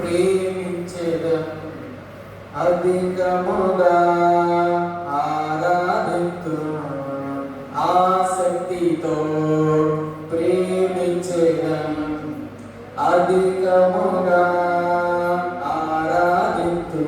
ప్రేమించేదం అధికముగా ఆరాధితు ఆసక్తితో ప్రేమించేదం అధికముగా ఆరాధితు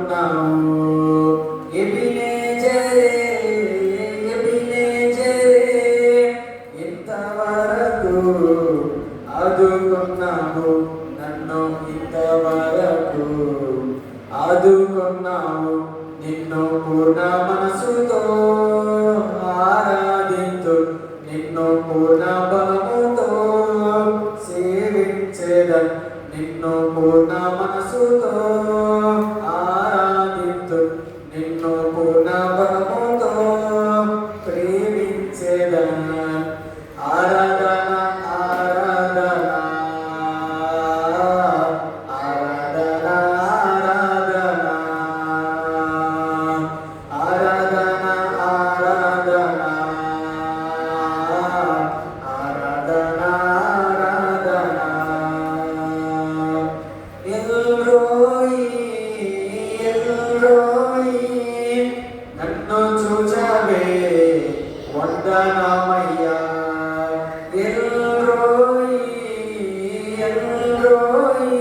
now ವಂದನಾಮಯ್ಯ ಎಲ್ರೋಯಿ ಎಲ್ರೋಯಿ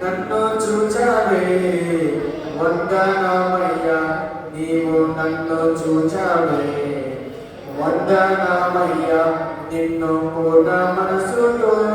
ನನ್ನು ಚೂಚವೇ ವಂದನಾಮಯ್ಯ ನೀವು ನನ್ನು ಚೂಚವೇ ವಂದನಾಮಯ್ಯ ನಿನ್ನು ಪೂರ್ಣ ಮನಸ್ಸುಗಳು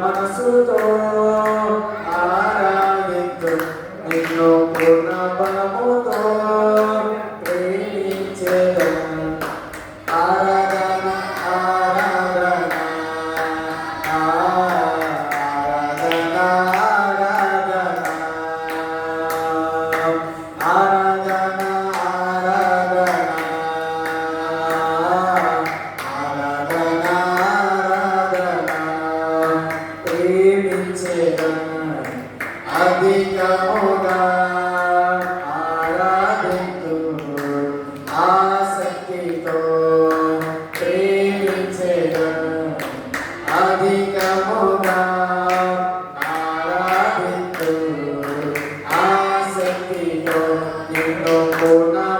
ますと。ఆరాధించు ఆసక్తితో నిన్ను కూడా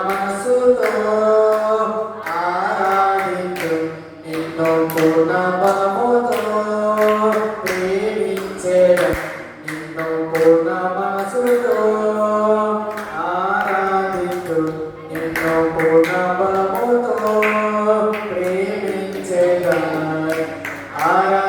செய்தார். ஆரா